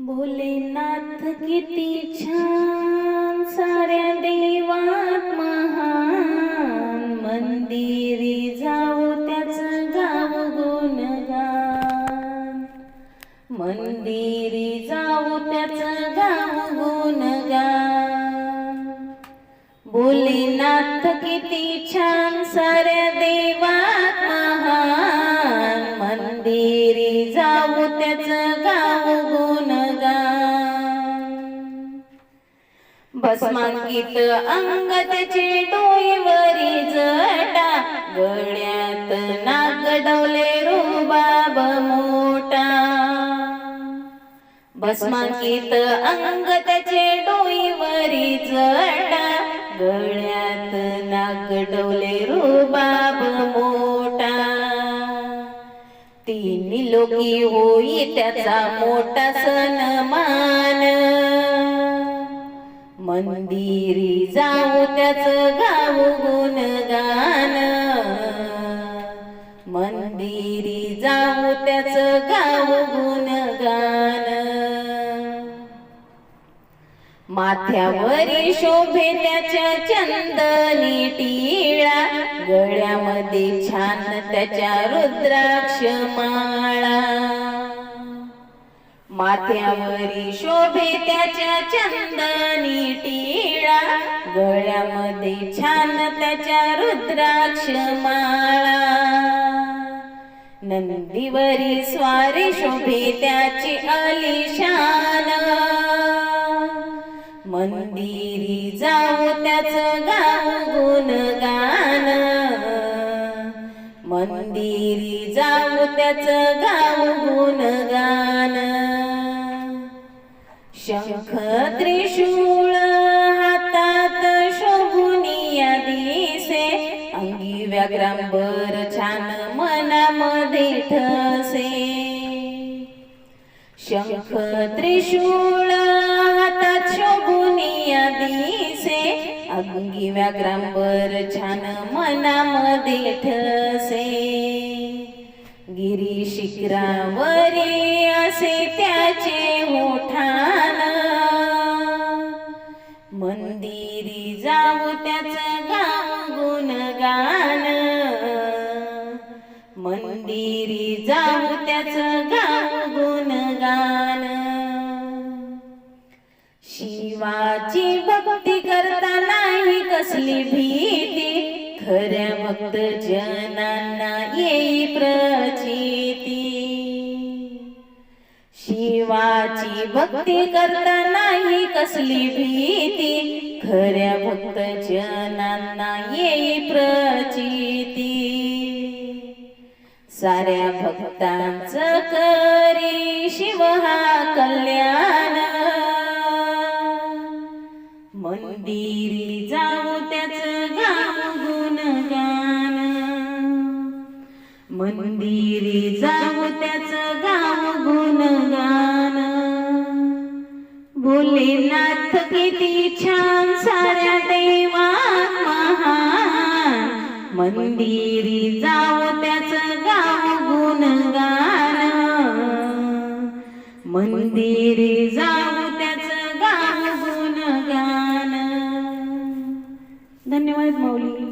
भोलेनाथ किती छान साऱ्या देवात महान मंदिरी जाऊ त्याच गाव गुणगान मंदिरी जाऊ त्याच गाव गुणगान भोलेनाथ किती छान साऱ्या देवा भस्मांकित अंग त्याचे डोईवरी जटा गळ्यात नाग डवले रुबाब मोठा भस्मांकित अंग त्याचे डोईवरी जटा गळ्यात नाग डवले रुबाब मोठा तिन्ही लोकी होई त्याचा मोठा सन्मान. मंदिरी जाऊ त्याच गाऊ गुणगान. मंदिरी जाऊ त्याच गाऊ गुणगान. माथ्यावरी शोभे त्याच्या चंदनी टिळा गळ्यामध्ये छान त्याच्या रुद्राक्ष माळा. माथ्यावरी शोभे त्याच्या चंदनी टिळा गळ्यामध्ये छान त्याच्या रुद्राक्ष माळा. नंदीवरी स्वारी शोभे त्याची अलिशान मंदिरी जाऊ त्याच गाव गुणगान. मंदिरी जाऊ त्याच गाव गुणगान. शंख त्रिशूळ हातात शोभुनिया दिसे. अंगी व्याग्रांबर छान मनामध्ये ठसे. शंख त्रिशूळ हातात शोभुनिया दिसे. अंगी व्याग्रांबर छान मनामध्ये ठसे. गिरी शिखरावरी असे त्याचे मोठा त्याच गाव गुणगान. मंदिरी जाऊ त्याच गाव गुणगान. शिवाची भक्ती करता नाही कसली भीती. खऱ्या भक्त जनांना येई प्र शिवाची भक्ती करता नाही कसली भीती? खऱ्या भक्त जनांना येई प्रचिती. साऱ्या भक्तांच करी शिव हा कल्याण. मंदिरी जाऊ त्याच गाव गुणगान. मंदिरी जाऊ त्याच गाव भोलेनाथ किती छान साऱ्या देवात महान. मंदिरी जाऊ त्याच गाव गुणगान मंदिरी जाऊ त्याच गाव गुणगान धन्यवाद माऊली.